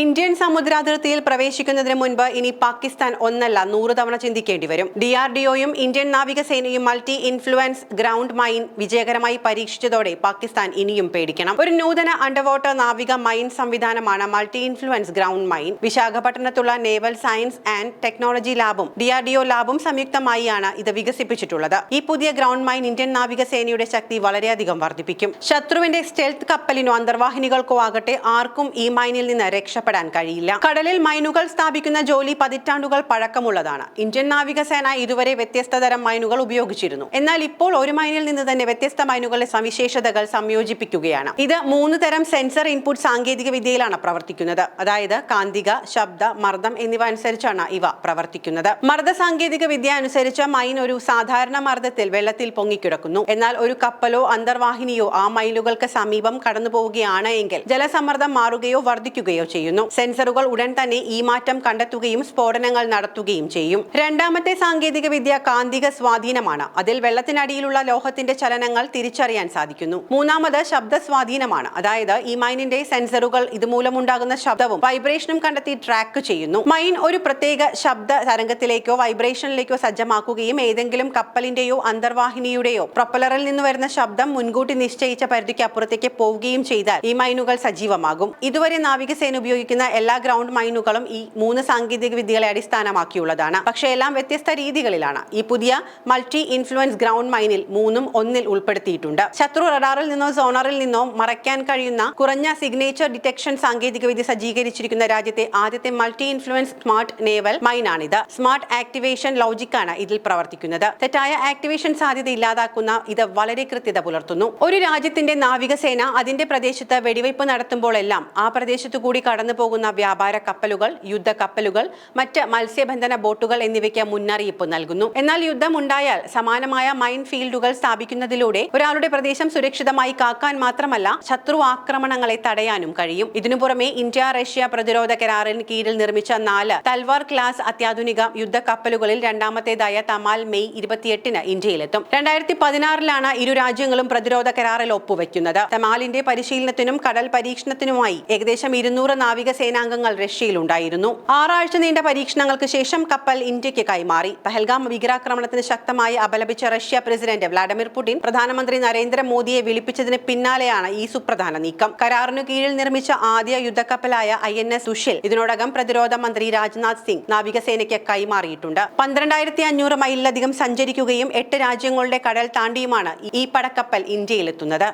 Indian സമുദ്രാതിർത്തിയിൽ പ്രവേശിക്കുന്നതിന് മുൻപ് ഇനി പാകിസ്ഥാൻ ഒന്നല്ല നൂറ് തവണ ചിന്തിക്കേണ്ടി വരും. ഡി ആർ ഡി ഒയും ഇന്ത്യൻ നാവികസേനയും മൾട്ടി ഇൻഫ്ലുവൻസ് ഗ്രൗണ്ട് മൈൻ വിജയകരമായി പരീക്ഷിച്ചതോടെ പാകിസ്ഥാൻ ഇനിയും പേടിക്കണം. ഒരു നൂതന അണ്ടർവാട്ടർ നാവിക മൈൻ സംവിധാനമാണ് മൾട്ടി ഇൻഫ്ലുവൻസ് ഗ്രൗണ്ട് മൈൻ. വിശാഖപട്ടണത്തുള്ള നേവൽ സയൻസ് ആൻഡ് ടെക്നോളജി ലാബും ഡി ആർ ഡി ഒ ലാബും സംയുക്തമായിയാണ് ഇത് വികസിപ്പിച്ചിട്ടുള്ളത്. ഈ പുതിയ ഗ്രൗണ്ട് മൈൻ ഇന്ത്യൻ നാവികസേനയുടെ ശക്തി വളരെയധികം വർദ്ധിപ്പിക്കും. ശത്രുവിന്റെ സ്റ്റെൽത്ത് കപ്പലിനോ അന്തർവാഹിനികൾക്കോ ആകട്ടെ ആർക്കും ഈ മൈനിൽ നിന്ന് രക്ഷപ്പെടാൻ കഴിയില്ല. കടലിൽ മൈനുകൾ സ്ഥാപിക്കുന്ന ജോലി പതിറ്റാണ്ടുകൾ പഴക്കമുള്ളതാണ്. ഇന്ത്യൻ നാവികസേന ഇതുവരെ വ്യത്യസ്ത തരം മൈനുകൾ ഉപയോഗിച്ചിരുന്നു. എന്നാൽ ഇപ്പോൾ ഒരു മൈനിൽ നിന്ന് തന്നെ വ്യത്യസ്ത മൈനുകളുടെ സവിശേഷതകൾ സംയോജിപ്പിക്കുകയാണ്. ഇത് മൂന്ന് തരം സെൻസർ ഇൻപുട്ട് സാങ്കേതിക വിദ്യയിലാണ് പ്രവർത്തിക്കുന്നത്. അതായത് കാന്തിക ശബ്ദ മർദ്ദം എന്നിവ അനുസരിച്ചാണ് ഇവ പ്രവർത്തിക്കുന്നത്. മർദ്ദ സാങ്കേതിക വിദ്യ അനുസരിച്ച് മൈൻ ഒരു സാധാരണ മർദ്ദത്തിൽ വെള്ളത്തിൽ പൊങ്ങിക്കിടക്കുന്നു എന്നാൽ ഒരു കപ്പലോ അന്തർവാഹിനിയോ ആ മൈലുകൾക്ക് സമീപം കടന്നു പോവുകയാണ് എങ്കിൽ ജലസമ്മർദ്ദം മാറുകയോ വർദ്ധിക്കുകയോ ചെയ്യുന്നു. സെൻസറുകൾ ഉടൻ തന്നെ ഈ മാറ്റം കണ്ടെത്തുകയും സ്ഫോടനങ്ങൾ നടത്തുകയും ചെയ്യും. രണ്ടാമത്തെ സാങ്കേതിക വിദ്യ കാന്തിക സ്വാധീനമാണ്. അതിൽ വെള്ളത്തിനടിയിലുള്ള ലോഹത്തിന്റെ ചലനങ്ങൾ തിരിച്ചറിയാൻ സാധിക്കുന്നു. മൂന്നാമത് ശബ്ദ സ്വാധീനമാണ്. അതായത് ഈ മൈനിന്റെ സെൻസറുകൾ ഇതുമൂലമുണ്ടാകുന്ന ശബ്ദവും വൈബ്രേഷനും കണ്ടെത്തി ട്രാക്ക് ചെയ്യുന്നു. മൈൻ ഒരു പ്രത്യേക ശബ്ദ തരംഗത്തിലേക്കോ വൈബ്രേഷനിലേക്കോ സജ്ജമാക്കുകയും ഏതെങ്കിലും കപ്പലിന്റെയോ അന്തർവാഹിനിയുടെയോ പ്രൊപ്പലറിൽ നിന്ന് വരുന്ന ശബ്ദം മുൻകൂട്ടി നിശ്ചയിച്ച പരിധിക്ക് അപ്പുറത്തേക്ക് പോവുകയും ചെയ്താൽ ഈ മൈനുകൾ സജീവമാകും. ഇതുവരെ നാവികസേന ഉപയോഗിക്കുന്ന എല്ലാ ഗ്രൗണ്ട് മൈനുകളും ഈ മൂന്ന് സാങ്കേതിക വിദ്യകളെ അടിസ്ഥാനമാക്കിയുള്ളതാണ്. പക്ഷേ എല്ലാം വ്യത്യസ്ത രീതികളിലാണ്. ഈ പുതിയ മൾട്ടി ഇൻഫ്ലുവൻസ് ഗ്രൗണ്ട് മൈനിൽ മൂന്നും ഒന്നിൽ ഉൾപ്പെടുത്തിയിട്ടുണ്ട്. ശത്രു റഡാറിൽ നിന്നോ സോണറിൽ നിന്നോ മറയ്ക്കാൻ കഴിയുന്ന കുറഞ്ഞ സിഗ്നേച്ചർ ഡിറ്റക്ഷൻ സാങ്കേതിക വിദ്യ സജ്ജീകരിച്ചിരിക്കുന്ന രാജ്യത്തെ ആദ്യത്തെ മൾട്ടി ഇൻഫ്ലുവൻസ് സ്മാർട്ട് നേവൽ മൈനാണിത് സ്മാർട്ട് ആക്ടിവേഷൻ ലോജിക്കാണ് ഇതിൽ പ്രവർത്തിക്കുന്നത്. തെറ്റായ ആക്ടിവേഷൻ സാധ്യത ഇല്ലാതാക്കുന്ന ഇത് വളരെ കൃത്യത പുലർത്തുന്നു. ഒരു രാജ്യത്തിന്റെ നാവികസേന അതിന്റെ പ്രദേശത്ത് വെടിവയ്പ് നടത്തുമ്പോഴെല്ലാം ആ പ്രദേശത്തു കൂടി കടന്നു പോകുന്ന വ്യാപാര കപ്പലുകൾ യുദ്ധ കപ്പലുകൾ മറ്റ് മത്സ്യബന്ധന ബോട്ടുകൾ എന്നിവയ്ക്ക് മുന്നറിയിപ്പ് നൽകുന്നു. എന്നാൽ യുദ്ധം ഉണ്ടായാൽ സമാനമായ മൈൻ ഫീൽഡുകൾ സ്ഥാപിക്കുന്നതിലൂടെ ഒരാളുടെ പ്രദേശം സുരക്ഷിതമായി കാക്കാൻ മാത്രമല്ല ശത്രു ആക്രമണങ്ങളെ തടയാനും കഴിയും. ഇതിനു പുറമെ ഇന്ത്യ റഷ്യ പ്രതിരോധ കരാറിന് കീഴിൽ നിർമ്മിച്ച നാല് തൽവാർ ക്ലാസ് അത്യാധുനിക യുദ്ധ കപ്പലുകളിൽ രണ്ടാമത്തേതായ തമാൽ മെയ് ഇരുപത്തിയെട്ടിന് ഇന്ത്യയിലെത്തും. രണ്ടായിരത്തി പതിനാറിലാണ് ഇരു രാജ്യങ്ങളും പ്രതിരോധ കരാറിൽ ഒപ്പുവെക്കുന്നത്. തമാലിന്റെ പരിശീലനത്തിനും കടൽ പരീക്ഷണത്തിനുമായി ഏകദേശം ഇരുന്നൂറ് നാവികസേനാംഗങ്ങൾ റഷ്യയിലുണ്ടായിരുന്നു. ആറാഴ്ച നീണ്ട പരീക്ഷണങ്ങൾക്ക് ശേഷം കപ്പൽ ഇന്ത്യയ്ക്ക് കൈമാറി. പഹൽഗാം ഭീകരാക്രമണത്തിന് ശക്തമായി അപലപിച്ച റഷ്യ പ്രസിഡന്റ് വ്ളാഡിമിർ പുടിൻ പ്രധാനമന്ത്രി നരേന്ദ്രമോദിയെ വിളിപ്പിച്ചതിന് പിന്നാലെയാണ് ഈ സുപ്രധാന നീക്കം. കരാറിനു കീഴിൽ നിർമ്മിച്ച ആദ്യ യുദ്ധക്കപ്പലായ ഐ എൻ എസ് സുഷിൽ ഇതിനോടകം പ്രതിരോധ മന്ത്രി രാജ്നാഥ് സിംഗ് നാവികസേനയ്ക്ക് കൈമാറിയിട്ടുണ്ട്. പന്ത്രണ്ടായിരത്തി അഞ്ഞൂറ് മൈലിലധികം സഞ്ചരിക്കുകയും എട്ട് രാജ്യങ്ങളുടെ കടൽ താണ്ടിയുമാണ് ഈ പടക്കപ്പൽ ഇന്ത്യയിലെത്തുന്നത്.